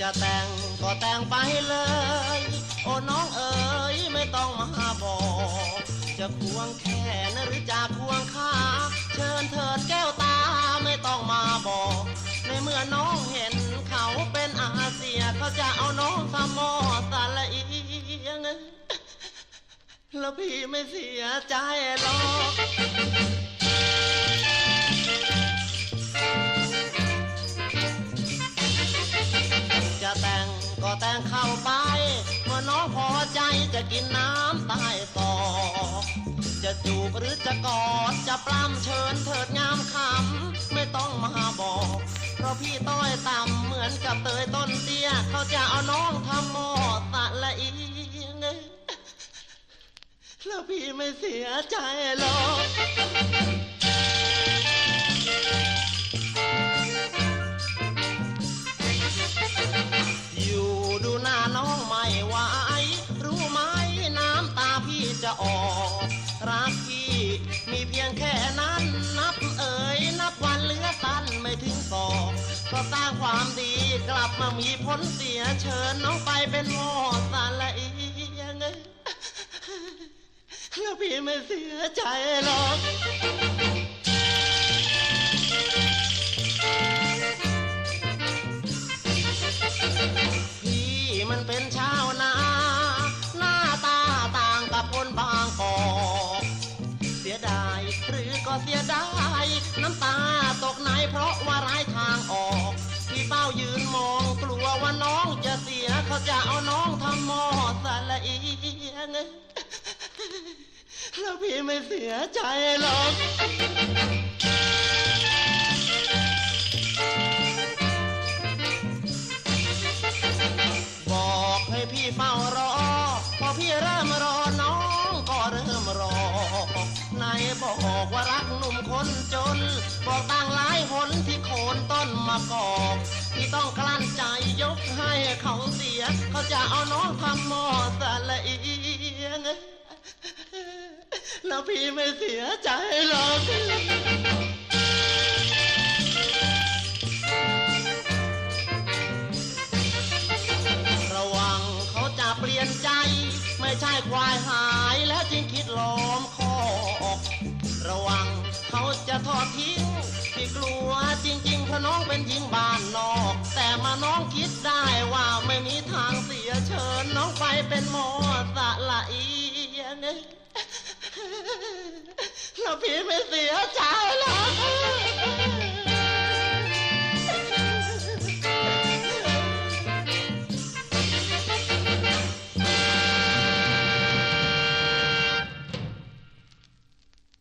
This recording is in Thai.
จะแต่งก็แต่งไปเลย โอ้น้องเอ๋ยไม่ต้องมาบอก จะควงแขนหรือจะควงขาเชิญเถิดแก้วตาไม่ต้องมาบอก ในเมื่อน้องเห็นเขาเป็นอาเซียเขาจะเอาน้องสมอสาละอีงแล้วพี่ไม่เสียใจหรอก พอใจจะกินน้ำใต้ตอกจะจูบหรือจะกอดจะปล้ำเชิญเถิดงามคำไม่ต้องมาบอก เพราะพี่ต้อยต่ำเหมือนกับเตยต้นเตี้ย เขาจะเอาน้องทำหมอสะละอีงแล้วพี่ไม่เสียใจหรอก ความดีกลับมามีผลเสียเชิญน้องไปเป็นหมอสารละเอียงแล้วพี่ไม่เสียใจหรอกพี่มันเป็นชาวนาหน้าตาต่างกับคนบางกอกเสียดายหรือก็เสียด แล้วพี่ไม่เสียใจหรอกบอกให้พี่เฝ้ารอ พอพี่เริ่มรอน้องก็เริ่มรอไหนบอกว่ารักหนุ่มคนจน บอกต่างหลายหนที่โคนต้นมากอกอก แล้วพี่ไม่เสียใจหรอกระวังเขาจะเปลี่ยนใจ ไม่ใช่ควายหายแล้วจึงคิดล้อมคอกระวังเขาจะทอดทิ้งที่กลัวจริงๆเพราะน้องเป็นหญิงบ้านนอก แต่มาน้องคิดได้ว่าไม่มีทางเสียเชิญน้องไปเป็นหมอสะละเอีย ผีไปเสี